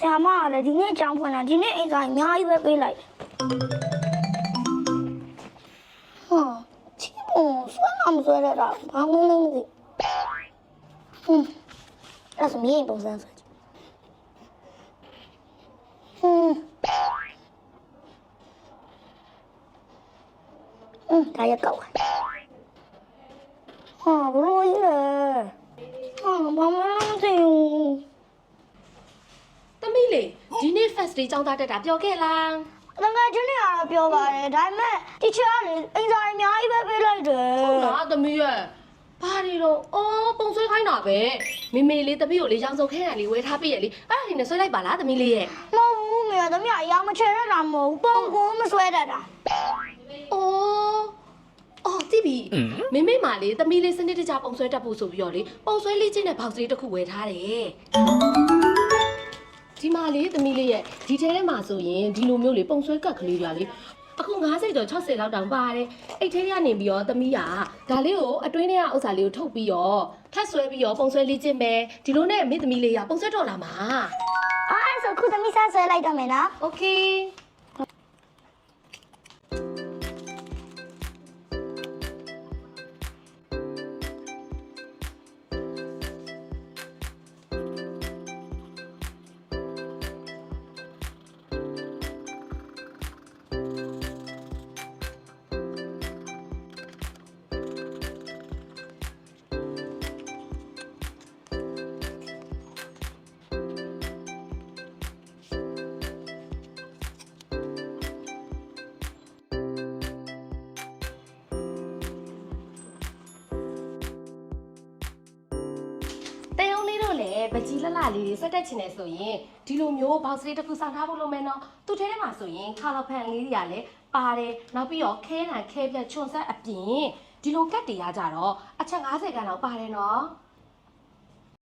ဆရာမကလည်းဒီနေ့အကြောင်းဖွင့်တာဒီနေ့အိမ်ဆိုင်အများကြီးပဲပေးလိုက်တယ်ဟာချီပုံဆွဲမမဆွဲရတာဘာမှမသိဘူးဟွန်းအဲ့ဒါဆိုမြင်ပုံစံဆွဲကြည့်ဟွန်းဟွန်းဒါရက်ကောက်ဟာဘလို့ကြီးလဲဟာဘာမှမသိဘူး သမီးလေး ဒီနေ့ fast day ကျောင်းသားတက်တာပျော်ခဲ့လားငငယ်ချင်းတွေကတော့ပြောပါတယ်ဒါပေမဲ့တီချာကလေအင်ဆိုင်အများကြီးပဲပေးလိုက်တယ်ဟုတ်လားသမီးရဲ့ဘာတွေတော့အော်ပုံဆွဲခိုင်းတာပဲမေမေလေးသမီးကိုလေရောင်စုံခဲရလေးဝဲထားပြည့်ရလေအဲ့ဒါလေးနဲ့ဆွဲလိုက်ပါလားသမီးလေးရဲ့မဟုတ်ဘူးမေသမီးကအယောင်မချဲရတာမဟုတ်ဘူးပုံကိုမဆွဲတတ်တာအော်အော်တိပြီမေမေမာလေးသမီးလေးစနစ်တကျပုံဆွဲတတ်ဖို့ဆိုပြီးတော့လေပုံဆွဲလေးချင်းနဲ့ဘောက်စလေးတစ်ခုဝယ်ထားတယ် ဒီမာလေးသမီးလေးရဲ့ဒီထဲထဲမှာဆိုရင်ဒီလိုမျိုးလေပုံဆွဲကတ်ကလေးတွေလေအခု90ကျော်60လောက်တောင်ပါတယ်အဲ့ထဲကနေပြီးတော့သမီးကဒါလေးကိုအတွင်းထဲကဥစ္စာလေးကိုထုတ်ပြီးတော့ထပ်ဆွဲပြီးတော့ပုံဆွဲလေးချင်းပဲဒီလိုနဲ့မိသမီးလေးရပုံဆွဲတော့လာမှာ အဲ့ဒါဆိုခုသမီးဆန်းဆွဲလိုက်တော့မယ်နော် โอเค တို့လည်းပကြီးလှလှလေးတွေစက်တက်ချင်တယ်ဆိုရင်ဒီလိုမျိုးဘောက်စလေးတစ်ခုစောင့်ထားဖို့လုပ်မယ်နော်သူ့ထဲထဲမှာဆိုရင်ခါလောက်ဖန်လေးတွေကလည်းပါတယ်နောက်ပြီးတော့ခဲနိုင်ခဲပြတ်ချွန်ဆက်အပြင်ဒီလိုကတ်တွေရကြတော့အချက်50ခန်းလောက်ပါတယ်နော်